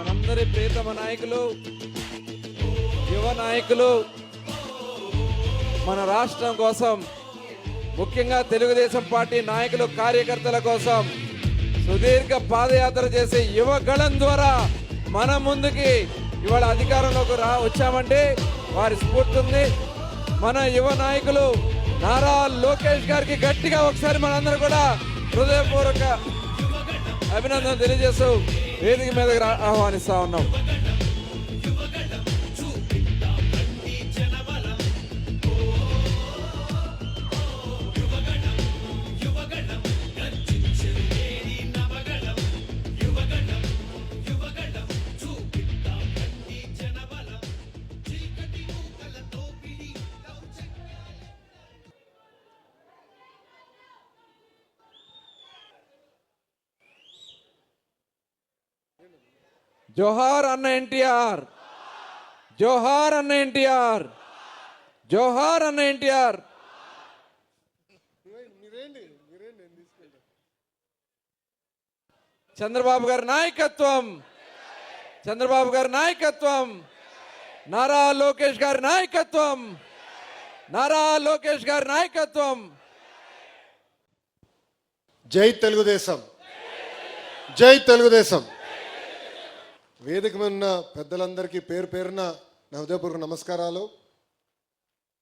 మనందరి ప్రియతమ నాయకులు యువ నాయకులు మన రాష్ట్రం కోసం ముఖ్యంగా తెలుగుదేశం పార్టీ నాయకులు కార్యకర్తల కోసం సుదీర్ఘ పాదయాత్ర చేసే యువ గళం ద్వారా మన ముందుకి ఇవాళ అధికారంలోకి రా వచ్చామంటే వారి స్ఫూర్తి ఉంది. మన యువ నాయకులు నారా లోకేష్ గారికి గట్టిగా ఒకసారి మనందరూ కూడా హృదయపూర్వక అభినందన తెలియజేస్తూ వేదిక మీదకి ఆహ్వానిస్తా ఉన్నాం. జోహార్ అన్న ఎన్టీఆర్. జోహార్ అన్న ఎన్టీఆర్. జోహార్ అన్న ఎన్టీఆర్. చంద్రబాబు గారి నాయకత్వం. చంద్రబాబు గారి నాయకత్వం. నారా లోకేష్ గారి నాయకత్వం. నారా లోకేష్ గారి నాయకత్వం. జై తెలుగుదేశం. జై తెలుగుదేశం. వేదిక ఉన్న పెద్దలందరికీ పేరు పేరున నా హృదయపూర్వక నమస్కారాలు.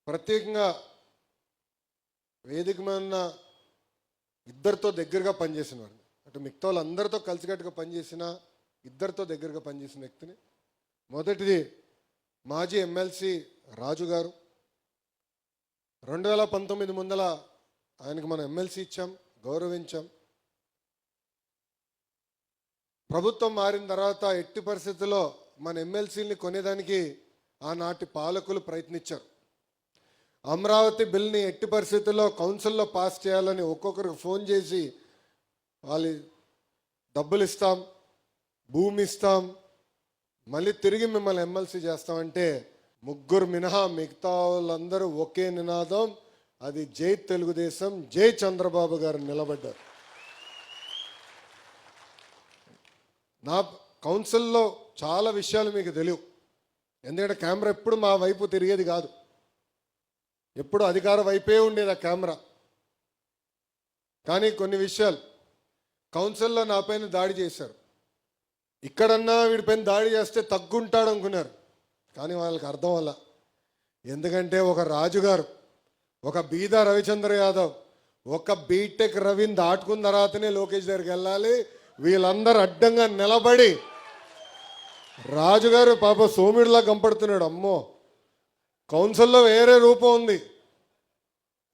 ప్రత్యేకంగా వేదిక ఉన్న ఇద్దరితో దగ్గరగా పనిచేసిన వాడిని అటు మిగతా వాళ్ళందరితో కలిసికట్టుగా పనిచేసిన ఇద్దరితో దగ్గరగా పనిచేసిన వ్యక్తిని. మొదటిది మాజీ ఎమ్మెల్సీ రాజు గారు. రెండు వేల పంతొమ్మిది ముందల ఆయనకు మనం ఎమ్మెల్సీ ఇచ్చాం గౌరవించాం. ప్రభుత్వం మారిన తర్వాత ఎట్టి పరిస్థితుల్లో మన ఎమ్మెల్సీని కొనేదానికి ఆనాటి పాలకులు ప్రయత్నించారు. అమరావతి బిల్ని ఎట్టి పరిస్థితుల్లో కౌన్సిల్లో పాస్ చేయాలని ఒక్కొక్కరికి ఫోన్ చేసి వాళ్ళు డబ్బులు ఇస్తాం భూమి ఇస్తాం మళ్ళీ తిరిగి మిమ్మల్ని ఎమ్మెల్సీ చేస్తామంటే ముగ్గురు మినహా మిగతా వాళ్ళందరూ ఒకే నినాదం అది జై తెలుగుదేశం జై చంద్రబాబు గారు నిలబడ్డారు. నా కౌన్సిల్లో చాలా విషయాలు మీకు తెలియవు. ఎందుకంటే కెమెరా ఎప్పుడు మా వైపు తిరిగేది కాదు. ఎప్పుడు అధికార వైపే ఉండేది ఆ కెమెరా. కానీ కొన్ని విషయాలు కౌన్సిల్లో నా పైన దాడి చేశారు. ఇక్కడన్నా వీడిపైన దాడి చేస్తే తగ్గుంటాడు అనుకున్నారు. కానీ వాళ్ళకి అర్థం వల్ల ఎందుకంటే ఒక రాజుగారు ఒక బీద రవిచంద్ర యాదవ్ ఒక బీటెక్ రవిని దాటుకున్న తర్వాతనే లోకేష్ దగ్గరికి వెళ్ళాలి వీళ్ళందరూ అడ్డంగా నిలబడి రాజుగారు పాప సోమిడిలా కంపడుతున్నాడు. అమ్మో కౌన్సిల్లో వేరే రూపం ఉంది.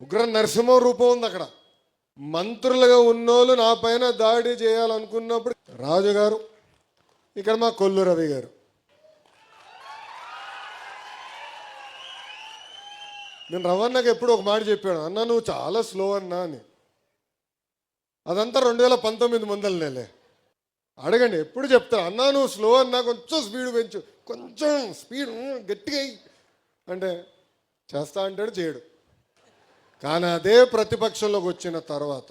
ఉగ్ర నరసింహం రూపం ఉంది అక్కడ. మంత్రులుగా ఉన్నోళ్ళు నా పైన దాడి చేయాలనుకున్నప్పుడు రాజుగారు ఇక్కడ మా కొల్లు రవి గారు. నేను రవణకి ఎప్పుడు ఒక మాట చెప్పాను అన్న నువ్వు చాలా స్లో అన్నా అని. అదంతా రెండు వేల పంతొమ్మిది ముందల నెలే అడగండి ఎప్పుడు చెప్తారు అన్నా నువ్వు స్లో అన్నా కొంచెం స్పీడ్ పెంచు. కొంచెం స్పీడ్ గట్టిగా అంటే చేస్తా అంటాడు చేయడు. కానీ అదే ప్రతిపక్షంలోకి వచ్చిన తర్వాత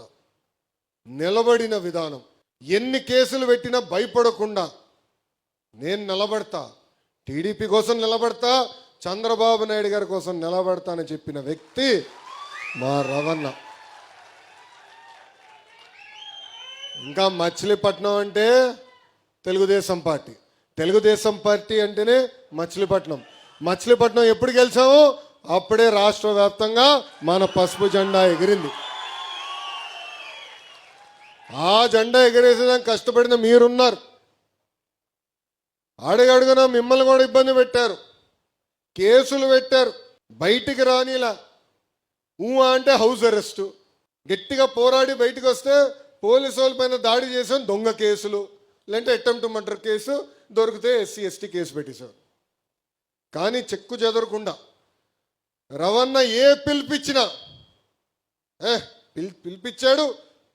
నిలబడిన విధానం ఎన్ని కేసులు పెట్టినా భయపడకుండా నేను నిలబడతా టీడీపీ కోసం నిలబడతా చంద్రబాబు నాయుడు గారి కోసం నిలబడతా అని చెప్పిన వ్యక్తి మా రవణ. ఇంకా మచిలీపట్నం అంటే తెలుగుదేశం పార్టీ. తెలుగుదేశం పార్టీ అంటేనే మచిలీపట్నం. మచిలీపట్నం ఎప్పుడు గెలిచామో అప్పుడే రాష్ట్ర వ్యాప్తంగా మన పసుపు జెండా ఎగిరింది. ఆ జెండా ఎగిరేసేదానికి కష్టపడిన మీరున్నారు. అడుగడుగున మిమ్మల్ని కూడా ఇబ్బంది పెట్టారు. కేసులు పెట్టారు. బయటికి రానిలా. ఊ అంటే హౌస్ అరెస్టు. గట్టిగా పోరాడి బయటకు వస్తే పోలీసు వాళ్ళ పైన దాడి చేసాం దొంగ కేసులు లేదంటే అటెంప్ట్ మర్డర్ కేసు దొరికితే ఎస్సీ ఎస్టీ కేసు పెట్టేశారు కానీ చెక్కు చెదరకుండా రవణ ఏ పిలిపించినా ఏ పిల్ పిలిపించాడు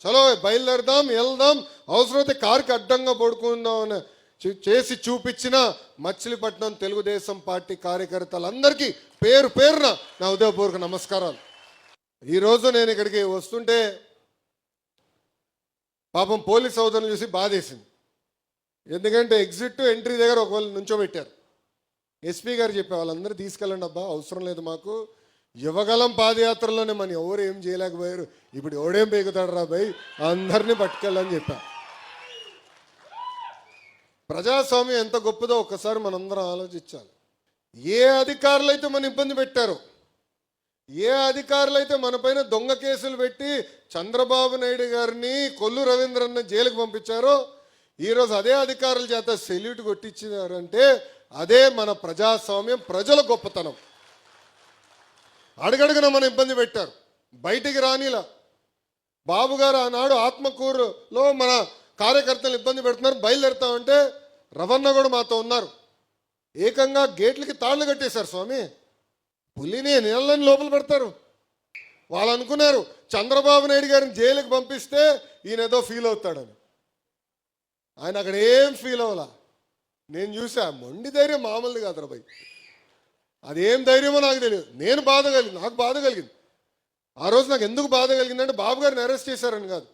చలో బయలుదేరదాం వెళ్దాం అవసరమైతే కారుకి అడ్డంగా పడుకుందాం అని చేసి చూపించిన మచిలీపట్నం తెలుగుదేశం పార్టీ కార్యకర్తలందరికీ పేరు పేరున నా ఉదయపూర్వక నమస్కారాలు. ఈరోజు నేను ఇక్కడికి వస్తుంటే పాపం పోలీస్ సోదరులు చూసి బాధేసింది. ఎందుకంటే ఎగ్జిట్ ఎంట్రీ దగ్గర ఒకవేళ నుంచోబెట్టారు. ఎస్పీ గారు చెప్పే వాళ్ళందరూ తీసుకెళ్ళండి అబ్బా అవసరం లేదు మాకు. యువగలం పాదయాత్రలోనే మన ఎవరు ఏం చేయలేకపోయారు. ఇప్పుడు ఎవడేం పేగుతాడు రా భయ్ అందరినీ పట్టుకెళ్ళని చెప్పా. ప్రజాస్వామ్యం ఎంత గొప్పదో ఒక్కసారి మనందరం ఆలోచించాలి. ఏ అధికారులు అయితే మన ఇబ్బంది పెట్టారో ఏ అధికారులు అయితే మన పైన దొంగ కేసులు పెట్టి చంద్రబాబు నాయుడు గారిని కొల్లు రవీంద్రన్న జైలుకు పంపించారో ఈరోజు అదే అధికారుల చేత సెల్యూట్ కొట్టించినారంటే అదే మన ప్రజాస్వామ్యం ప్రజల గొప్పతనం. అడుగడుగున మన ఇబ్బంది పెట్టారు. బయటికి రానిలా. బాబు గారు ఆనాడు ఆత్మకూరులో మన కార్యకర్తలు ఇబ్బంది పెడుతున్నారు బయలుదేరుతామంటే రవణ కూడా మాతో ఉన్నారు. ఏకంగా గేట్లకి తాళ్ళు కట్టేశారు స్వామి. పులిని నీళ్ళని లోపల పెడతారు. వాళ్ళు అనుకున్నారు చంద్రబాబు నాయుడు గారిని జైలుకి పంపిస్తే ఈయన ఏదో ఫీల్ అవుతాడని. ఆయన అక్కడ ఏం ఫీల్ అవ్వాల. నేను చూసా మొండి ధైర్యం మామూలుది కాదు భయ్ అదేం ధైర్యమో నాకు తెలియదు నేను బాధ కలిగింది నాకు బాధ కలిగింది. ఆ రోజు నాకు ఎందుకు బాధ కలిగిందంటే బాబు గారిని అరెస్ట్ చేశారని కాదు.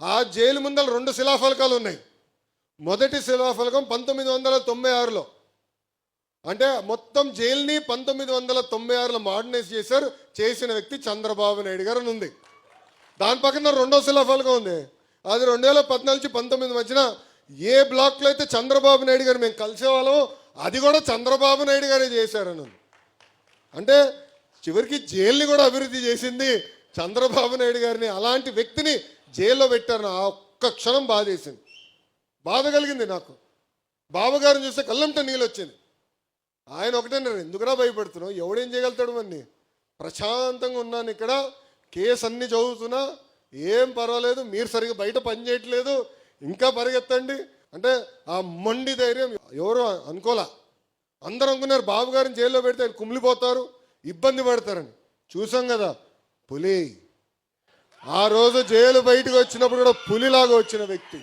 ఆ జైలు ముందర రెండు శిలాఫలకాలు ఉన్నాయి. మొదటి శిలాఫలకం పంతొమ్మిది వందల తొంభై ఆరులో. అంటే మొత్తం జైల్ని పంతొమ్మిది వందల తొంభై ఆరులో మోడర్నైజ్ చేశారు చేసిన వ్యక్తి చంద్రబాబు నాయుడు గారు అని ఉంది. దాని పక్కన రెండో శిలాఫలకం ఉంది. అది రెండు వేల పద్నాలుగు నుంచి పంతొమ్మిది మధ్యన ఏ బ్లాక్లో అయితే చంద్రబాబు నాయుడు గారు మేము కలిసేవాళ్ళం అది కూడా చంద్రబాబు నాయుడు గారే చేశారని ఉంది. అంటే చివరికి జైల్ని కూడా అభివృద్ధి చేసింది చంద్రబాబు నాయుడు గారిని అలాంటి వ్యక్తిని జైల్లో పెట్టారు ఆ ఒక్క క్షణం బాధేసింది. బాధ కలిగింది నాకు. బావగారిని చూస్తే కళ్ళంట నీళ్ళు వచ్చింది. ఆయన ఒకటేనారు ఎందుకురా భయపడుతున్నావు? ఎవడేం చేయగలుగుతాడు మన్ని? ప్రశాంతంగా ఉన్నాను ఇక్కడ. కేసు అన్ని చదువుతున్నా. ఏం పర్వాలేదు. మీరు సరిగ్గా బయట పని చేయట్లేదు. ఇంకా పరిగెత్తండి. అంటే ఆ మొండి ధైర్యం ఎవరు అనుకోలా? అందరూ అనుకున్నారు బాబు గారిని జైల్లో పెడితే ఆయన కుమిలిపోతారు. ఇబ్బంది పడతారని. చూసాం కదా పులి. ఆ రోజు జైలు బయటకు వచ్చినప్పుడు కూడా పులిలాగా వచ్చిన వ్యక్తి.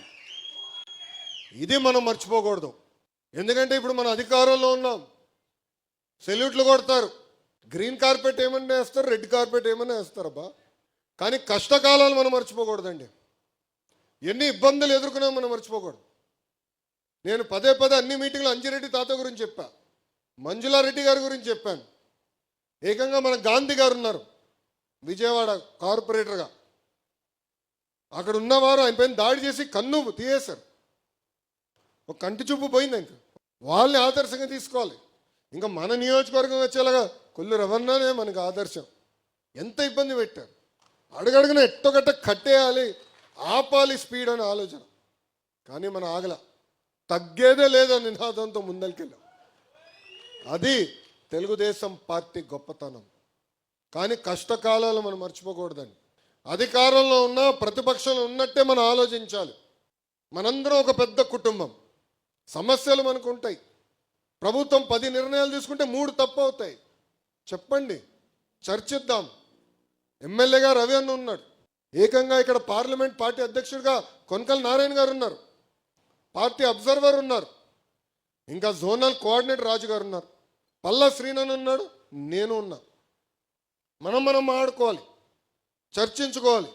ఇది మనం మర్చిపోకూడదు. ఎందుకంటే ఇప్పుడు మన అధికారంలో ఉన్నాం. సెల్యూట్లు కొడతారు. గ్రీన్ కార్పెట్ ఏమన్నా వేస్తారు రెడ్ కార్పెట్ ఏమన్నా వేస్తారబ్బా కానీ కష్టకాలాలు మనం మర్చిపోకూడదండి. ఎన్ని ఇబ్బందులు ఎదుర్కొన్నా మనం మర్చిపోకూడదు. నేను పదే పదే అన్ని మీటింగ్లు అంజిరెడ్డి తాత గురించి చెప్పా. మంజులారెడ్డి గారి గురించి చెప్పాను. ఏకంగా మన గాంధీ గారు ఉన్నారు. విజయవాడ కార్పొరేటర్గా. అక్కడ ఉన్నవారు ఆయన పైన దాడి చేసి కన్ను తీయేశారు ఒక కంటి చూపు పోయింది ఇంకా వాళ్ళని ఆదర్శంగా తీసుకోవాలి. ఇంకా మన నియోజకవర్గం వచ్చేలాగా కొల్లు రవన్నానే మనకు ఆదర్శం. ఎంత ఇబ్బంది పెట్టారు? అడుగడుగున ఎట్టొకట్ట కట్టేయాలి ఆపాలి స్పీడ్ అనే ఆలోచన. కానీ మన ఆగల. తగ్గేదే లేదని నినాదంతో ముందరికెళ్ళాం. అది తెలుగుదేశం పార్టీ గొప్పతనం. కానీ కష్టకాలాలు మనం మర్చిపోకూడదండి. అధికారంలో ఉన్నా ప్రతిపక్షంలో ఉన్నట్టే మనం ఆలోచించాలి. మనందరం ఒక పెద్ద కుటుంబం. సమస్యలు మనకు ఉంటాయి. ప్రభుత్వం పది నిర్ణయాలు తీసుకుంటే మూడు తప్పు అవుతాయి. చెప్పండి చర్చిద్దాం. ఎమ్మెల్యేగా రవి అన్న ఉన్నాడు. ఏకంగా ఇక్కడ పార్లమెంట్ పార్టీ అధ్యక్షుడిగా కొనకల్ నారాయణ గారు ఉన్నారు. పార్టీ అబ్జర్వర్ ఉన్నారు. ఇంకా జోనల్ కోఆర్డినేటర్ రాజు గారు ఉన్నారు. పల్లా శ్రీనన్ ఉన్నాడు నేను ఉన్నా. మనం మనం ఆడుకోవాలి చర్చించుకోవాలి.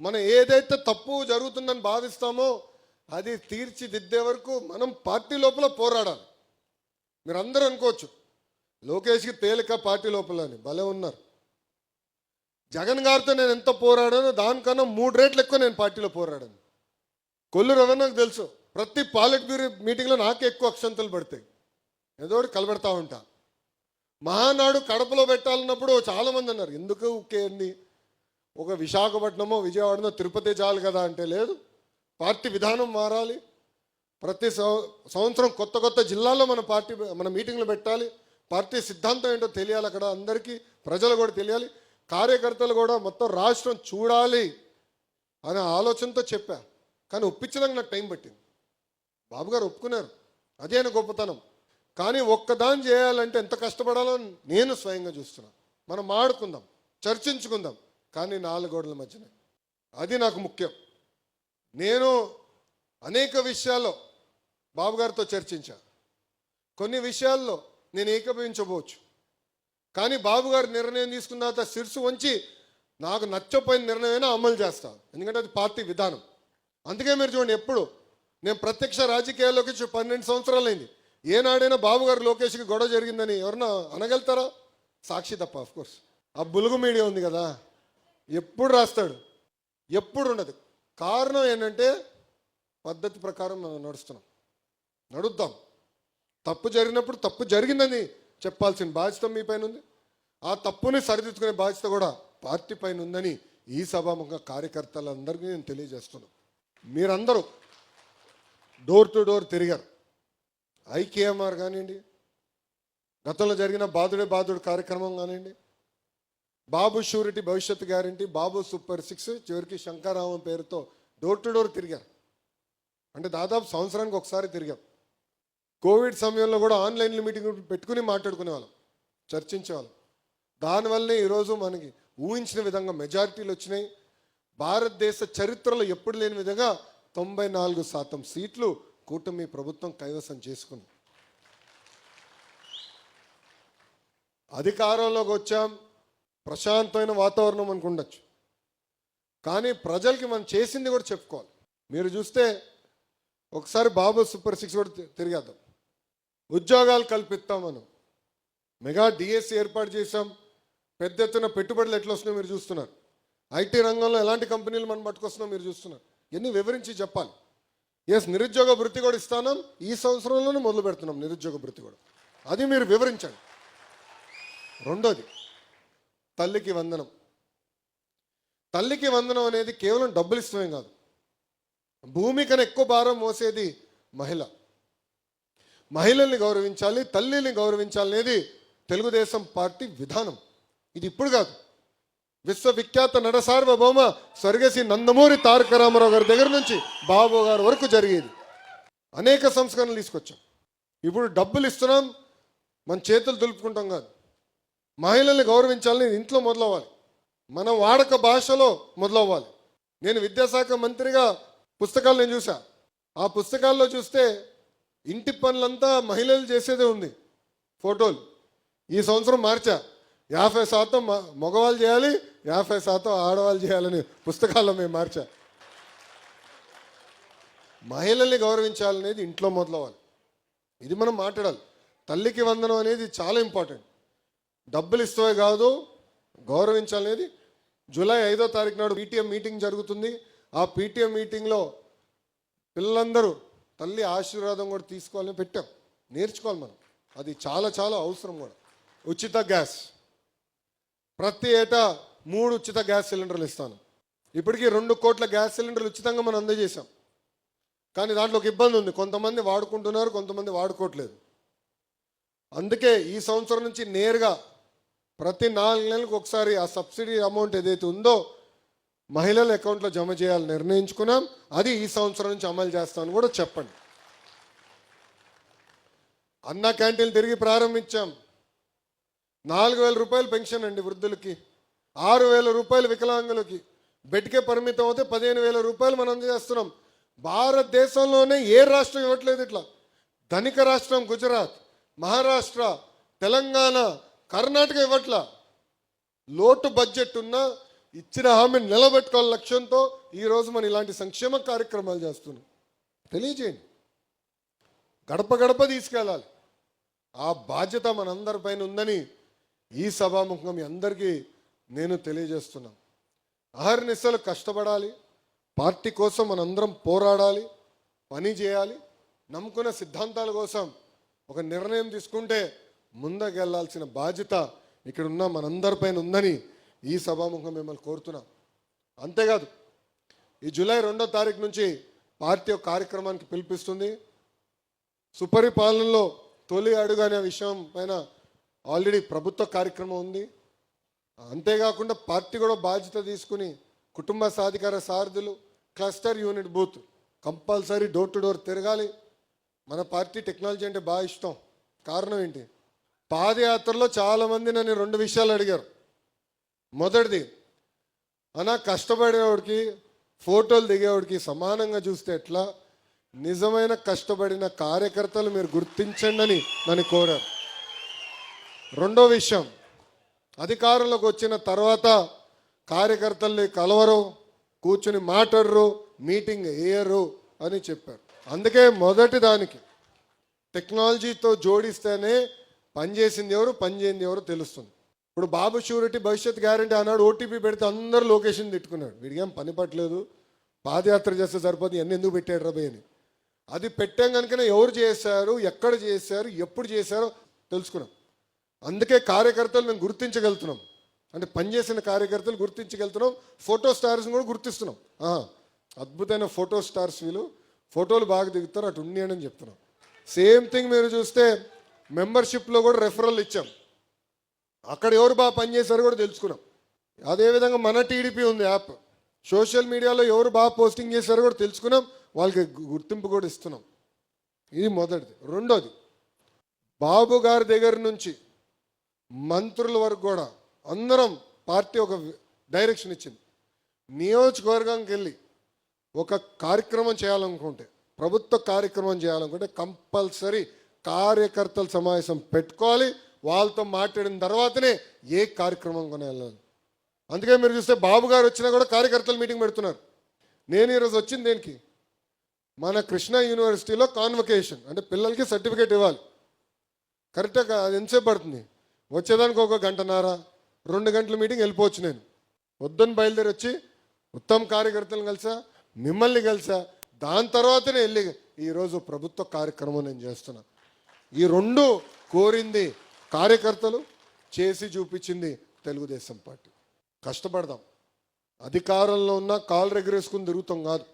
మనం ఏదైతే తప్పు జరుగుతుందని భావిస్తామో అది తీర్చిదిద్దే వరకు మనం పార్టీ లోపల పోరాడాలి. మీరు అందరూ అనుకోవచ్చు లోకేష్కి తేలిక పార్టీ లోపలని భలే ఉన్నారు. జగన్ గారితో నేను ఎంత పోరాడానో దానికన్నా మూడు రేట్లు ఎక్కువ నేను పార్టీలో పోరాడాను. కొల్లు రవణకు తెలుసు ప్రతి పాలిట్ బ్యూరో మీటింగ్లో నాకే ఎక్కువ అక్షంతలు పడతాయి. ఏదో ఒకటి కలబెడతా ఉంటా. మహానాడు కడపలో పెట్టాలన్నప్పుడు చాలామంది అన్నారు ఎందుకు ఉక్కేయండి ఒక విశాఖపట్నమో విజయవాడనో తిరుపతి చాలు కదా అంటే లేదు. పార్టీ విధానం మారాలి. ప్రతి సంవత్సరం కొత్త కొత్త జిల్లాల్లో మన పార్టీ మన మీటింగ్లు పెట్టాలి. పార్టీ సిద్ధాంతం ఏంటో తెలియాలి అక్కడ అందరికీ ప్రజలు కూడా తెలియాలి. కార్యకర్తలు కూడా మొత్తం రాష్ట్రం చూడాలి అనే ఆలోచనతో చెప్పా. కానీ ఒప్పించడానికి నాకు టైం పట్టింది. బాబు గారు ఒప్పుకున్నారు. అదే నా గొప్పతనం. కానీ ఒక్కదాని చేయాలంటే ఎంత కష్టపడాలో నేను స్వయంగా చూస్తున్నా. మనం మాడుకుందాం చర్చించుకుందాం. కానీ నాలుగు గోడల అది నాకు ముఖ్యం. నేను అనేక విషయాల్లో బాబు గారితో చర్చించా. కొన్ని విషయాల్లో నేను ఏకీభవించబోవచ్చు. కానీ బాబు గారు నిర్ణయం తీసుకున్న తర్వాత శిరసు వంచి నాకు నచ్చపోయిన నిర్ణయమైనా అమలు చేస్తాను ఎందుకంటే అది పార్టీ విధానం. అందుకే మీరు చూడండి ఎప్పుడు నేను ప్రత్యక్ష రాజకీయాల్లోకి వచ్చి పన్నెండు సంవత్సరాలు అయింది ఏనాడైనా బాబు గారు లోకేష్కి గొడవ జరిగిందని ఎవరన్నా అనగలుగుతారా? సాక్షి తప్ప ఆఫ్కోర్స్ ఆ బులుగు మీడియా ఉంది కదా ఎప్పుడు రాస్తాడు? ఎప్పుడు ఉండదు. కారణం ఏంటంటే పద్ధతి ప్రకారం మనం నడుస్తున్నాం. నడుద్దాం. తప్పు జరిగినప్పుడు తప్పు జరిగిందని చెప్పాల్సిన బాధ్యత మీ పైన ఉంది ఆ తప్పుని సరిదిద్దుకునే బాధ్యత కూడా పార్టీ పైన ఉందని ఈ సభాముఖ కార్యకర్తలందరికీ నేను తెలియజేస్తున్నాను. మీరందరూ డోర్ టు డోర్ తిరిగారు. ఐకేఎంఆర్ కానివ్వండి గతంలో జరిగిన బాధుడే బాధుడు కార్యక్రమం కానివ్వండి బాబు షూరిటీ భవిష్యత్ గ్యారంటీ బాబు సూపర్ సిక్స్ చివరికి శంకరామం పేరుతో డోర్ టు డోర్ తిరిగారు. అంటే దాదాపు సంవత్సరానికి ఒకసారి తిరిగాం. కోవిడ్ సమయంలో కూడా ఆన్లైన్ మీటింగ్ పెట్టుకుని మాట్లాడుకునేవాళ్ళం చర్చించేవాళ్ళం. దానివల్లనే ఈరోజు మనకి ఊహించిన విధంగా మెజారిటీలు వచ్చినాయి. భారతదేశ చరిత్రలో ఎప్పుడు లేని విధంగా తొంభై నాలుగు శాతం సీట్లు కూటమి ప్రభుత్వం కైవసం చేసుకుంది. అధికారంలోకి వచ్చాం ప్రశాంతమైన వాతావరణం మనకు ఉండొచ్చు. కానీ ప్రజలకి మనం చేసింది కూడా చెప్పుకోవాలి. మీరు చూస్తే ఒకసారి బాబు సూపర్ సిక్స్ కూడా తిరిగేద్దాం. ఉద్యోగాలు కల్పిస్తాం మనం. మెగా డిఎస్సి ఏర్పాటు చేసాం పెద్ద ఎత్తున పెట్టుబడులు ఎట్లా వస్తున్నాయో మీరు చూస్తున్నారు. ఐటీ రంగంలో ఎలాంటి కంపెనీలు మనం పట్టుకొస్తున్నాం మీరు చూస్తున్నారు. ఎన్ని వివరించి చెప్పాలి. ఎస్ నిరుద్యోగ వృత్తి కూడా ఇస్తానం. ఈ సంవత్సరంలోనే మొదలు పెడుతున్నాం నిరుద్యోగ వృత్తి కూడా. అది మీరు వివరించండి. రెండోది తల్లికి వందనం. తల్లికి వందనం అనేది కేవలం డబ్బులు ఇష్టమే కాదు. భూమి కన్నా ఎక్కువ భారం మోసేది మహిళ. మహిళల్ని గౌరవించాలి తల్లిని గౌరవించాలనేది తెలుగుదేశం పార్టీ విధానం. ఇది ఇప్పుడు కాదు. విశ్వవిఖ్యాత నడసార్వభౌమ సార్వభౌమ నందమూరి తారక రామారావు గారి దగ్గర నుంచి బాబు గారి వరకు జరిగేది. అనేక సంస్కరణలు తీసుకొచ్చాం. ఇప్పుడు డబ్బులు ఇస్తున్నాం మన చేతులు దులుపుకుంటాం కాదు. మహిళల్ని గౌరవించాలని ఇంట్లో మొదలవ్వాలి. మన వాడక భాషలో మొదలవ్వాలి. నేను విద్యాశాఖ మంత్రిగా పుస్తకాలు నేను చూసా ఆ పుస్తకాల్లో చూస్తే ఇంటి పనులంతా మహిళలు చేసేదే ఉంది. ఫోటోలు. ఈ సంవత్సరం మార్చా. యాభై శాతం మ- మగవాళ్ళు చేయాలి యాభై శాతం ఆడవాళ్ళు చేయాలని పుస్తకాల్లో మేము మార్చా. మహిళల్ని గౌరవించాలనేది ఇంట్లో మొదలవ్వాలి. ఇది మనం మాట్లాడాలి. తల్లికి వందనం అనేది చాలా ఇంపార్టెంట్. డబ్బులు ఇస్తే కాదు గౌరవించాలనేది. జూలై ఐదో తారీఖు నాడు పీటీఎం మీటింగ్ జరుగుతుంది. ఆ పీటీఎం మీటింగ్లో పిల్లలందరూ తల్లి ఆశీర్వాదం కూడా తీసుకోవాలని పెట్టాం. నేర్చుకోవాలి మనం. అది చాలా చాలా అవసరం కూడా. ఉచిత గ్యాస్. ప్రతి ఏటా మూడు ఉచిత గ్యాస్ సిలిండర్లు ఇస్తాను. ఇప్పటికీ రెండు కోట్ల గ్యాస్ సిలిండర్లు ఉచితంగా మనం అందజేశాం. కానీ దాంట్లో ఒక ఇబ్బంది ఉంది. కొంతమంది వాడుకుంటున్నారు కొంతమంది వాడుకోవట్లేదు. అందుకే ఈ సంవత్సరం నుంచి నేరుగా ప్రతి నాలుగు నెలలకు ఒకసారి ఆ సబ్సిడీ అమౌంట్ ఏదైతే ఉందో మహిళల అకౌంట్లో జమ చేయాలని నిర్ణయించుకున్నాం. అది ఈ సంవత్సరం నుంచి అమలు చేస్తామని కూడా చెప్పండి. అన్న క్యాంటీన్లు తిరిగి ప్రారంభించాం. నాలుగు వేల రూపాయలు పెన్షన్ అండి వృద్ధులకి. ఆరు వేల రూపాయలు వికలాంగులకి. బెడ్కే పరిమితం అవుతే పదిహేను వేల రూపాయలు మనం అందజేస్తున్నాం. భారతదేశంలోనే ఏ రాష్ట్రం ఇవ్వట్లేదు ఇట్లా. ధనిక రాష్ట్రం గుజరాత్ మహారాష్ట్ర తెలంగాణ కర్ణాటక ఇవ్వట్లా. లోటు బడ్జెట్ ఉన్నా ఇచ్చిన హామీని నిలబెట్టుకోవాలి లక్ష్యంతో ఈరోజు మనం ఇలాంటి సంక్షేమ కార్యక్రమాలు చేస్తున్నాం. తెలియజేయండి. గడప గడప తీసుకెళ్ళాలి. ఆ బాధ్యత మనందరిపైన ఉందని ఈ సభాముఖం మీ అందరికీ నేను తెలియజేస్తున్నాను. అహర్నిశలు కష్టపడాలి. పార్టీ కోసం మనందరం పోరాడాలి. పని చేయాలి. నమ్ముకున్న సిద్ధాంతాల కోసం ఒక నిర్ణయం తీసుకుంటే ముందుకెళ్ళాల్సిన బాధ్యత ఇక్కడ ఉన్న మనందరిపైన ఉందని ఈ సభాముఖం మిమ్మల్ని కోరుతున్నాం. అంతేకాదు ఈ జూలై రెండో తారీఖు నుంచి పార్టీ ఒక కార్యక్రమానికి పిలిపిస్తుంది. సుపరిపాలనలో తొలి అడుగు అనే విషయం పైన ఆల్రెడీ ప్రభుత్వ కార్యక్రమం ఉంది. అంతేకాకుండా పార్టీ కూడా బాధ్యత తీసుకుని కుటుంబ సాధికార సారథులు cluster unit booth compulsory door to door తిరగాలి. మన పార్టీ టెక్నాలజీ అంటే బాగా ఇష్టం. కారణం ఏంటి? పాదయాత్రలో చాలామంది నన్ను రెండు విషయాలు అడిగారు. మొదటిది అనా కష్టపడేవాడికి ఫోటోలు దిగేవాడికి సమానంగా చూస్తే ఎట్లా? నిజమైన కష్టపడిన కార్యకర్తలు మీరు గుర్తించండి అని నన్ను కోరారు. రెండో విషయం అధికారంలోకి వచ్చిన తర్వాత కార్యకర్తల్ని కలవరు కూర్చుని మాట్లాడరు మీటింగ్ వేయరు అని చెప్పారు. అందుకే మొదటి దానికి టెక్నాలజీతో జోడిస్తేనే పనిచేసింది ఎవరు పనిచేయింది ఎవరు తెలుస్తుంది. ఇప్పుడు బాబు షూరిటీ భవిష్యత్ గ్యారంటీ అన్నాడు ఓటీపీ పెడితే అందరు లొకేషన్ తిట్టుకున్నాడు వీడికేం పని పట్టలేదు. పాదయాత్ర చేస్తే సరిపోతుంది ఎన్ని ఎందుకు పెట్టాడు రబే అని అది పెట్టాం కనుకనే ఎవరు చేశారు ఎక్కడ చేశారు ఎప్పుడు చేశారో తెలుసుకున్నాం. అందుకే కార్యకర్తలు మేము గుర్తించగలుగుతున్నాం. అంటే పనిచేసిన కార్యకర్తలు గుర్తించగలుగుతున్నాం. ఫోటో స్టార్స్ని కూడా గుర్తిస్తున్నాం. అద్భుతమైన ఫోటో స్టార్స్ వీళ్ళు. ఫోటోలు బాగా దిగుతారు అటు ఉండి అని చెప్తున్నాం. సేమ్ థింగ్ మీరు చూస్తే మెంబర్షిప్లో కూడా రెఫరల్ ఇచ్చాం. అక్కడ ఎవరు బాగా పనిచేశారో కూడా తెలుసుకున్నాం. అదేవిధంగా మన టీడీపీ ఉంది యాప్. సోషల్ మీడియాలో ఎవరు బాగా పోస్టింగ్ చేశారో కూడా తెలుసుకున్నాం. వాళ్ళకి గుర్తింపు కూడా ఇస్తున్నాం. ఇది మొదటిది. రెండోది బాబు గారి దగ్గర నుంచి మంత్రుల వరకు కూడా అందరం పార్టీ ఒక డైరెక్షన్ ఇచ్చింది. నియోజకవర్గానికి వెళ్ళి ఒక కార్యక్రమం చేయాలనుకుంటే ప్రభుత్వ కార్యక్రమం చేయాలనుకుంటే కంపల్సరీ కార్యకర్తల సమావేశం పెట్టుకోవాలి. వాళ్ళతో మాట్లాడిన తర్వాతనే ఏ కార్యక్రమం కొనే వెళ్ళాలి అందుకే మీరు చూస్తే బాబు గారు వచ్చినా కూడా కార్యకర్తలు మీటింగ్ పెడుతున్నారు. నేను ఈరోజు వచ్చింది దేనికి? మన కృష్ణా యూనివర్సిటీలో కాన్వకేషన్ అంటే పిల్లలకి సర్టిఫికేట్ ఇవ్వాలి. కరెక్ట్గా అది ఎంతసేపు పడుతుంది? వచ్చేదానికి ఒక గంటన్నర రెండు గంటల మీటింగ్ వెళ్ళిపోవచ్చు నేను. పొద్దున్న బయలుదేరి వచ్చి ఉత్తమ కార్యకర్తలను కలిసా మిమ్మల్ని కలిసా దాని తర్వాతనే వెళ్ళి ఈరోజు ప్రభుత్వ కార్యక్రమం నేను చేస్తున్నా. ఈ రెండు కోరింది కార్యకర్తలు చేసి చూపించింది తెలుగుదేశం పార్టీ. కష్టపడదాం. అధికారంలో ఉన్న కాలు రెగరేసుకుని తిరుగుతాం కాదు.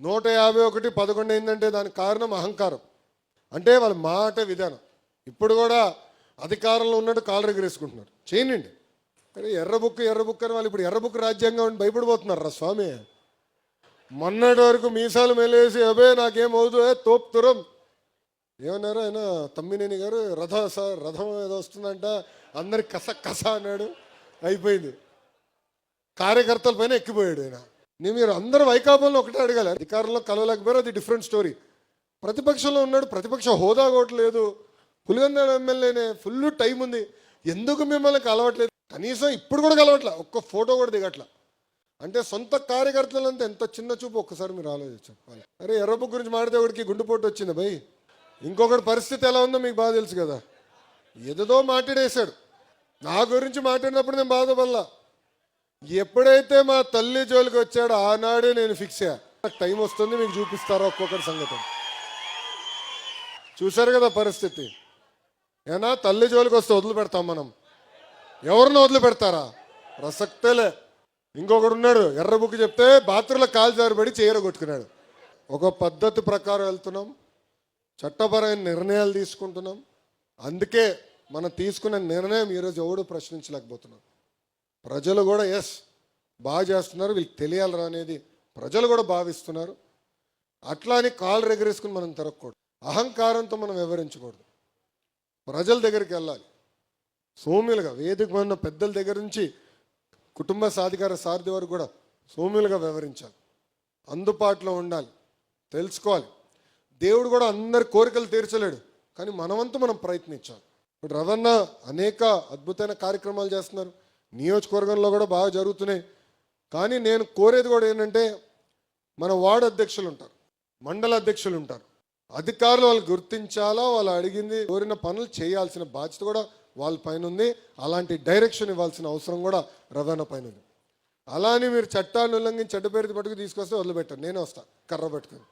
నూట యాభై ఒకటి పదకొండు అయిందంటే దానికి కారణం అహంకారం. అంటే వాళ్ళ మాట విధానం. ఇప్పుడు కూడా అధికారంలో ఉన్నట్టు కాలు రెగరేసుకుంటున్నారు. చేయనండి కానీ ఎర్రబుక్ ఎర్రబుక్ అని వాళ్ళు ఇప్పుడు ఎర్రబుక్ రాజ్యాంగం అని భయపడిపోతున్నారు రా స్వామి. మొన్నటి వరకు మీసాలు మెలేసి అబే నాకేం అవుదు ఏ తోపు తురం ఏమన్నారు ఆయన తమ్మినేని గారు రథ సార్ రథం ఏదో వస్తుందంట అందరికి కస కస అన్నాడు. అయిపోయింది. కార్యకర్తల పైన ఎక్కిపోయాడు ఆయన. నేను మీరు అందరూ వైకాపంలో ఒకటే అడగాలి. అధికారంలో కలవలేకపోయారు అది డిఫరెంట్ స్టోరీ ప్రతిపక్షంలో ఉన్నాడు ప్రతిపక్ష హోదా కూడా లేదు. ఎమ్మెల్యేనే ఫుల్ టైం ఉంది. ఎందుకు మిమ్మల్ని కలవట్లేదు? కనీసం ఇప్పుడు కూడా కలవట్లే? ఒక్క ఫోటో కూడా దిగట్లా? అంటే సొంత కార్యకర్తలంతా ఎంత చిన్న చూపు? ఒక్కసారి మీరు ఆలోచించాలి అరే ఎర్రబు గురించి మాడితే ఒకటికి గుండెపోటు వచ్చింది భయ్ ఇంకొకటి పరిస్థితి ఎలా ఉందో మీకు బాగా తెలుసు కదా. ఏదో మాట్లాడేశాడు నా గురించి మాట్లాడినప్పుడు నేను బాధపడలా. ఎప్పుడైతే మా తల్లి జోలికి వచ్చాడో ఆనాడే నేను ఫిక్స్ అయ్యా. నాకు టైం వస్తుంది మీకు చూపిస్తారా ఒక్కొక్కటి సంగతి చూశారు కదా పరిస్థితి. ఏనా తల్లి జోలికి వస్తే వదిలిపెడతాం మనం. ఎవరిని వదిలిపెడతారా ప్రసక్తేలే. ఇంకొకడు ఉన్నాడు ఎర్ర బుక్ చెప్తే బాత్రూంలో కాలు జారిపడి చీర కొట్టుకున్నాడు. ఒక పద్ధతి ప్రకారం వెళ్తున్నాం. చట్టపరమైన నిర్ణయాలు తీసుకుంటున్నాం. అందుకే మనం తీసుకున్న నిర్ణయం ఈరోజు ఎవడు ప్రశ్నించలేకపోతున్నాం. ప్రజలు కూడా ఎస్ బాగా చేస్తున్నారు వీళ్ళకి తెలియాలరా అనేది ప్రజలు కూడా భావిస్తున్నారు. అట్లా అని కాళ్ళు రెగరేసుకుని మనం తిరగకూడదు. అహంకారంతో మనం వివరించకూడదు ప్రజల దగ్గరికి వెళ్ళాలి. సోమ్యులుగా వేదిక ఉన్న పెద్దల దగ్గర నుంచి కుటుంబ సాధికార సారథి వరకు కూడా సోమ్యులుగా వివరించాలి అందుబాటులో ఉండాలి. తెలుసుకోవాలి. దేవుడు కూడా అందరి కోరికలు తీర్చలేడు. కానీ మనవంతు మనం ప్రయత్నించాలి. ఇప్పుడు రవన్న అనేక అద్భుతమైన కార్యక్రమాలు చేస్తున్నారు. నియోజకవర్గంలో కూడా బాగా జరుగుతున్నాయి. కానీ నేను కోరేది కూడా ఏంటంటే మన వార్డు అధ్యక్షులు ఉంటారు మండల అధ్యక్షులు ఉంటారు. అధికారులు వాళ్ళు గుర్తించాలా వాళ్ళు అడిగింది కోరిన పనులు చేయాల్సిన బాధ్యత కూడా వాళ్ళ పైన ఉంది. అలాంటి డైరెక్షన్ ఇవ్వాల్సిన అవసరం కూడా రవాణా పైన ఉంది. అలా అని మీరు చట్టాన్ని ఉల్లంఘించి చెడ్డ పేరు పట్టుకు తీసుకొస్తే వదిలిపెట్టారు. నేనే వస్తాను కర్ర పట్టుకొని.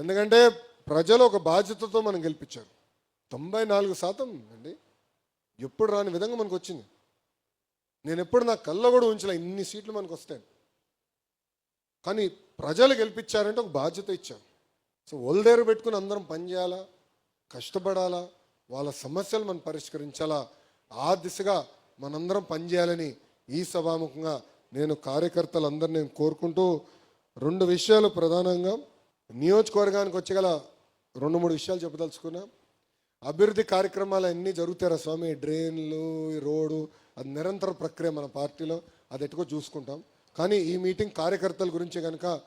ఎందుకంటే ప్రజలు ఒక బాధ్యతతో మనం గెలిపించారు. తొంభై నాలుగు శాతం అండి. ఎప్పుడు రాని విధంగా మనకు వచ్చింది. నేను ఎప్పుడు నా కళ్ళ కూడా ఉంచలే ఇన్ని సీట్లు మనకు వస్తాయి కానీ ప్రజలు గెలిపించారంటే ఒక బాధ్యత ఇచ్చారు. సో ఒళ్ళదేరు పెట్టుకుని అందరం పనిచేయాలా కష్టపడాలా? వాళ్ళ సమస్యలు మనం పరిష్కరించాలా? ఆ దిశగా మనందరం పనిచేయాలని ఈ సభాముఖంగా నేను కార్యకర్తలందరూ నేను కోరుకుంటూ రెండు విషయాలు ప్రధానంగా. నియోజకవర్గానికి వచ్చగల రెండు మూడు విషయాలు చెప్పదలుచుకున్నా. అభివృద్ధి కార్యక్రమాలు అన్నీ జరుగుతారా స్వామి. డ్రైన్లు రోడ్డు అది నిరంతర ప్రక్రియ మన పార్టీలో. అది ఎట్టుకో చూసుకుంటాం. కానీ ఈ మీటింగ్ కార్యకర్తల గురించి కనుక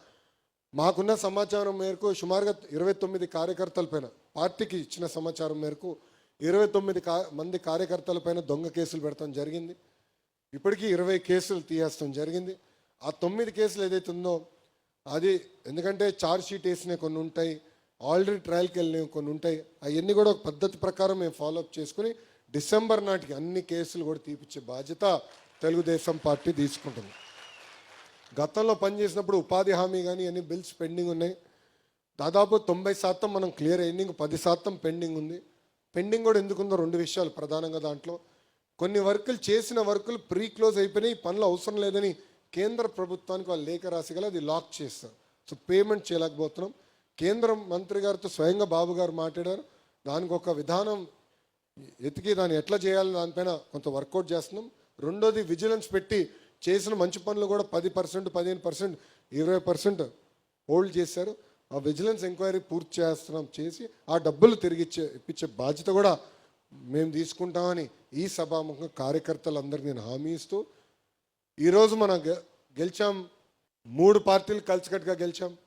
మాకున్న సమాచారం మేరకు సుమారుగా ఇరవై తొమ్మిది కార్యకర్తల పైన పార్టీకి ఇచ్చిన సమాచారం మేరకు ఇరవై తొమ్మిది కా మంది కార్యకర్తల పైన దొంగ కేసులు పెడతాం జరిగింది. ఇప్పటికీ ఇరవై కేసులు తీయేస్తాం జరిగింది. ఆ తొమ్మిది కేసులు ఏదైతే ఉందో అది ఎందుకంటే ఛార్జ్ షీట్ వేసినవి కొన్ని ఉంటాయి. ఆల్రెడీ ట్రయల్కి వెళ్ళినవి కొన్ని ఉంటాయి. అవన్నీ కూడా ఒక పద్ధతి ప్రకారం మేము ఫాలోఅప్ చేసుకుని డిసెంబర్ నాటికి అన్ని కేసులు కూడా తీపిచ్చే బాధ్యత తెలుగుదేశం పార్టీ తీసుకుంటుంది. గతంలో పనిచేసినప్పుడు ఉపాధి హామీ కానీ అన్ని బిల్స్ పెండింగ్ ఉన్నాయి. దాదాపు తొంభై శాతం మనం క్లియర్ అయింది. ఇంక పది శాతం పెండింగ్ ఉంది. పెండింగ్ కూడా ఎందుకుందో రెండు విషయాలు ప్రధానంగా దాంట్లో. కొన్ని వర్కులు చేసిన వర్కులు ప్రీ క్లోజ్ అయిపోయినాయి పనులు అవసరం లేదని కేంద్ర ప్రభుత్వానికి వాళ్ళు లేఖ రాసి అది లాక్ చేస్తారు సో పేమెంట్ చేయలేకపోతున్నాం. కేంద్ర మంత్రి గారితో స్వయంగా బాబు గారు మాట్లాడారు. దానికి ఒక విధానం ఎతికి దాన్ని ఎట్లా చేయాలి దానిపైన కొంత వర్కౌట్ చేస్తున్నాం. రెండోది విజిలెన్స్ పెట్టి చేసిన మంచి పనులు కూడా పది పర్సెంట్ పదిహేను పర్సెంట్ ఇరవై పర్సెంట్ హోల్డ్ చేశారు. ఆ విజిలెన్స్ ఎంక్వైరీ పూర్తి చేస్తున్నాం చేసి ఆ డబ్బులు తిరిగి ఇచ్చే ఇప్పించే బాధ్యత కూడా మేము తీసుకుంటామని ఈ సభాముఖంగా కార్యకర్తలందరికీ నేను హామీ ఇస్తూ ఈరోజు మనం గె- గెలిచాం. మూడు పార్టీలు కలిసికట్టుగా గెలిచాం.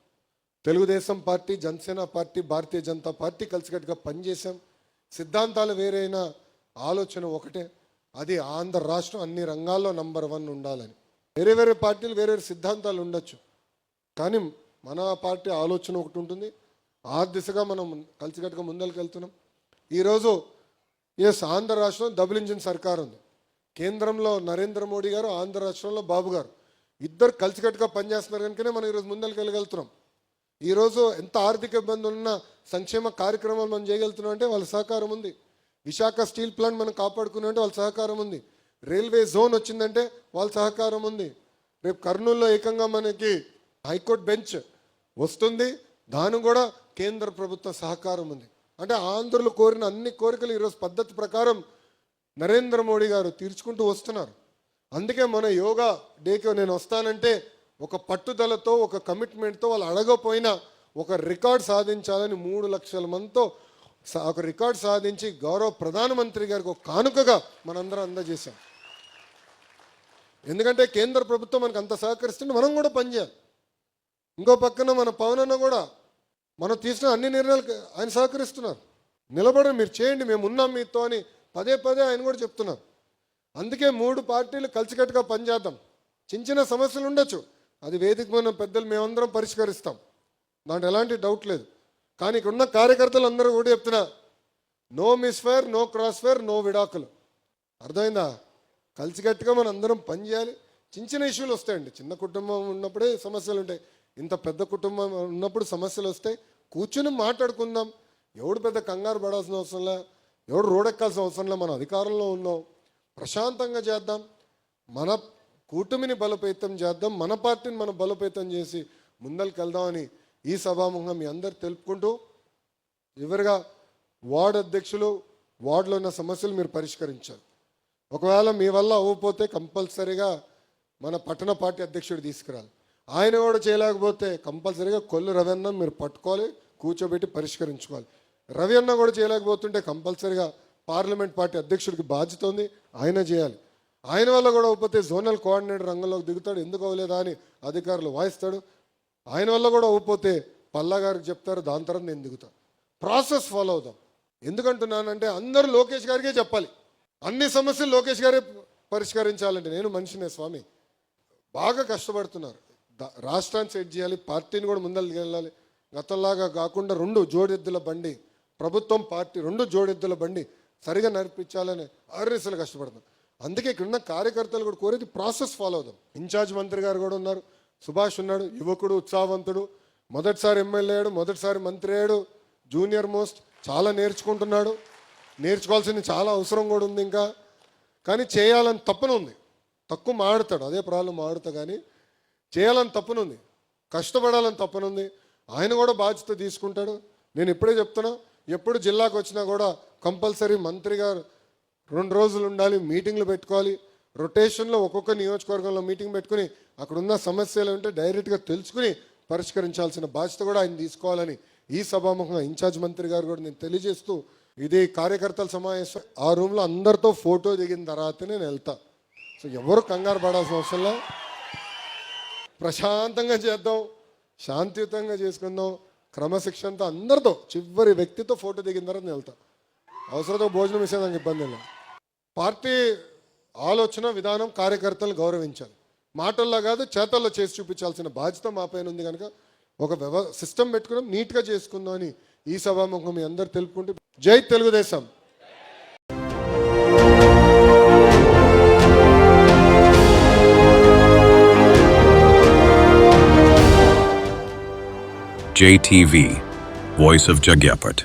Telugu Desam party Janasena party Bharatiya Janata party కలిసికట్టుగా పనిచేశాం. సిద్ధాంతాలు వేరైన ఆలోచన ఒకటే అది ఆంధ్ర రాష్ట్రం అన్ని రంగాల్లో నంబర్ వన్ ఉండాలని. వేరే వేరే పార్టీలు వేరే వేరే సిద్ధాంతాలు ఉండొచ్చు. కానీ మన పార్టీ ఆలోచన ఒకటి ఉంటుంది. ఆ దిశగా మనం కలిసికట్టుగా ముందరికి వెళ్తున్నాం. ఈరోజు ఎస్ ఆంధ్ర రాష్ట్రం డబుల్ ఇంజిన్ సర్కార్ ఉంది. కేంద్రంలో నరేంద్ర మోడీ గారు ఆంధ్ర రాష్ట్రంలో బాబు గారు. ఇద్దరు కలిసికట్టుగా పనిచేస్తున్నారు కనుకనే మనం ఈరోజు ముందరికి వెళ్ళగలుగుతున్నాం. ఈరోజు ఎంత ఆర్థిక ఇబ్బందులు ఉన్నా సంక్షేమ కార్యక్రమాలు మనం చేయగలుగుతున్నాం అంటే వాళ్ళ సహకారం ఉంది. విశాఖ స్టీల్ ప్లాంట్ మనం కాపాడుకున్నాం అంటే వాళ్ళ సహకారం ఉంది. రైల్వే జోన్ వచ్చిందంటే వాళ్ళ సహకారం ఉంది. రేపు కర్నూలులో ఏకంగా మనకి హైకోర్టు బెంచ్ వస్తుంది. దాని కూడా కేంద్ర ప్రభుత్వ సహకారం ఉంది. అంటే ఆంధ్రులు కోరిన అన్ని కోరికలు ఈరోజు పద్ధతి ప్రకారం నరేంద్ర మోడీ గారు తీర్చుకుంటూ వస్తున్నారు. అందుకే మన యోగా డేకి నేను వస్తానంటే ఒక పట్టుదలతో ఒక కమిట్మెంట్తో వాళ్ళు అడగపోయినా ఒక రికార్డ్ సాధించాలని మూడు లక్షల మందితో సా- ఒక రికార్డ్ సాధించి గౌరవ ప్రధానమంత్రి గారికి ఒక కానుకగా మనందరం అందజేశాం. ఎందుకంటే కేంద్ర ప్రభుత్వం మనకు అంత సహకరిస్తుంటే మనం కూడా పనిచేయాలి ఇంకో పక్కన మన పవన్ అన్న కూడా మనం తీసిన అన్ని నిర్ణయాలు ఆయన సహకరిస్తున్నారు. నిలబడండి మీరు చేయండి మేము ఉన్నాం మీతో అని పదే పదే ఆయన కూడా చెప్తున్నారు. అందుకే మూడు పార్టీలు కలిసికట్టుగా పనిచేద్దాం. చిన్న చిన్న సమస్యలు ఉండొచ్చు. అది వేదిక మన పెద్దలు మేమందరం పరిష్కరిస్తాం. దాంట్లో ఎలాంటి డౌట్ లేదు. కానీ ఇక్కడ ఉన్న కార్యకర్తలు అందరూ కూడా చెప్తున్నా no misfire no crossfire no విడాకులు. అర్థమైందా? కలిసికట్టుగా మనం అందరం పనిచేయాలి చిన్న చిన్న ఇష్యూలు వస్తాయండి. చిన్న కుటుంబం ఉన్నప్పుడే సమస్యలు ఉంటాయి. ఇంత పెద్ద కుటుంబం ఉన్నప్పుడు సమస్యలు వస్తాయి. కూర్చుని మాట్లాడుకుందాం. ఎవడు పెద్ద కంగారు పడాల్సిన అవసరంలా ఎవడు రోడెక్కాల్సిన అవసరంలా మనం అధికారంలో ఉన్నాం. ప్రశాంతంగా చేద్దాం. మన కూటమిని బలోపేతం చేద్దాం మన పార్టీని మనం బలోపేతం చేసి ముందరికి వెళ్దామని ఈ సభాముఖం మీ అందరు తెలుపుకుంటూ చివరిగా వార్డు అధ్యక్షులు వార్డులో ఉన్న సమస్యలు మీరు పరిష్కరించాలి. ఒకవేళ మీ వల్ల అవ్వకపోతే కంపల్సరీగా మన పట్టణ పార్టీ అధ్యక్షుడు తీసుకురాలి. ఆయన కూడా చేయలేకపోతే కంపల్సరీగా కొల్లు రవి అన్న మీరు పట్టుకోవాలి కూర్చోబెట్టి పరిష్కరించుకోవాలి. రవి అన్న కూడా చేయలేకపోతుంటే కంపల్సరీగా పార్లమెంట్ పార్టీ అధ్యక్షుడికి బాధ్యత ఉంది ఆయన చేయాలి. ఆయన వల్ల కూడా ఒప్పితే జోనల్ కోఆర్డినేటర్ రంగంలోకి దిగుతాడు. ఎందుకు అవ్వలేదా అని అధికారులు వాయిస్తాడు. ఆయన వల్ల కూడా ఒప్పితే పల్లా గారికి చెప్తారు దాని తర్వాత నేను దిగుతా. ప్రాసెస్ ఫాలో అవుదాం. ఎందుకంటున్నానంటే అందరూ లోకేష్ గారికే చెప్పాలి. అన్ని సమస్యలు లోకేష్ గారే పరిష్కరించాలంటే నేను మనిషినే స్వామి. బాగా కష్టపడుతున్నారు. రాష్ట్రాన్ని సెట్ చేయాలి పార్టీని కూడా ముందరికి వెళ్ళాలి. గతంలాగా కాకుండా రెండు జోడెద్దుల బండి ప్రభుత్వం పార్టీ రెండు జోడెద్దుల బండి సరిగా నడిపించాలని అర్రెసలు కష్టపడుతున్నారు అందుకే ఇక్కడ ఉన్న కార్యకర్తలు కూడా కోరేది ప్రాసెస్ ఫాలో అవుదాం. ఇన్ఛార్జ్ మంత్రి గారు కూడా ఉన్నారు సుభాష్ ఉన్నాడు యువకుడు ఉత్సాహవంతుడు మొదటిసారి ఎమ్మెల్యే అయ్యాడు మొదటిసారి మంత్రి అయ్యాడు జూనియర్ మోస్ట్ చాలా నేర్చుకుంటున్నాడు నేర్చుకోవాల్సింది చాలా అవసరం కూడా ఉంది ఇంకా. కానీ చేయాలని తప్పన ఉంది. తక్కువ మాడుతాడు అదే ప్రాబ్లం మాడుతా కానీ చేయాలని తప్పనుంది కష్టపడాలని తప్పనుంది ఆయన కూడా బాధ్యత తీసుకుంటాడు. నేను ఇప్పుడే చెప్తున్నా ఎప్పుడు జిల్లాకు వచ్చినా కూడా కంపల్సరీ మంత్రి గారు రెండు రోజులు ఉండాలి మీటింగ్లు పెట్టుకోవాలి. రొటేషన్లో ఒక్కొక్క నియోజకవర్గంలో మీటింగ్ పెట్టుకుని అక్కడ ఉన్న సమస్యలు ఉంటే డైరెక్ట్గా తెలుసుకుని పరిష్కరించాల్సిన బాధ్యత కూడా ఆయన తీసుకోవాలని ఈ సభాముఖంగా ఇన్ఛార్జ్ మంత్రి గారు కూడా నేను తెలియజేస్తూ ఇది కార్యకర్తల సమావేశం. ఆ రూమ్లో అందరితో ఫోటో దిగిన తర్వాతనే నేను వెళ్తా. సో ఎవరు కంగారు పడాల్సిన అవసరంలా ప్రశాంతంగా చేద్దాం శాంతియుతంగా చేసుకుందాం. క్రమశిక్షణతో అందరితో చివరి వ్యక్తితో ఫోటో దిగిన తర్వాత నేను వెళ్తా. అవసరంతో భోజనం ఇస్తే నాకు ఇబ్బంది లేదు. పార్టీ ఆలోచన విధానం కార్యకర్తలు గౌరవించాలి మాటల్లో కాదు చేతల్లో చేసి చూపించాల్సిన బాధ్యత మా పైన ఉంది కనుక ఒక వ్యవ సిస్టమ్ పెట్టుకున్నాం నీట్గా చేసుకుందాం అని ఈ సభాముఖం మీ అందరు తెలుపుకుంటూ జై Telugu Desam JTV, Voice of Jagyapat.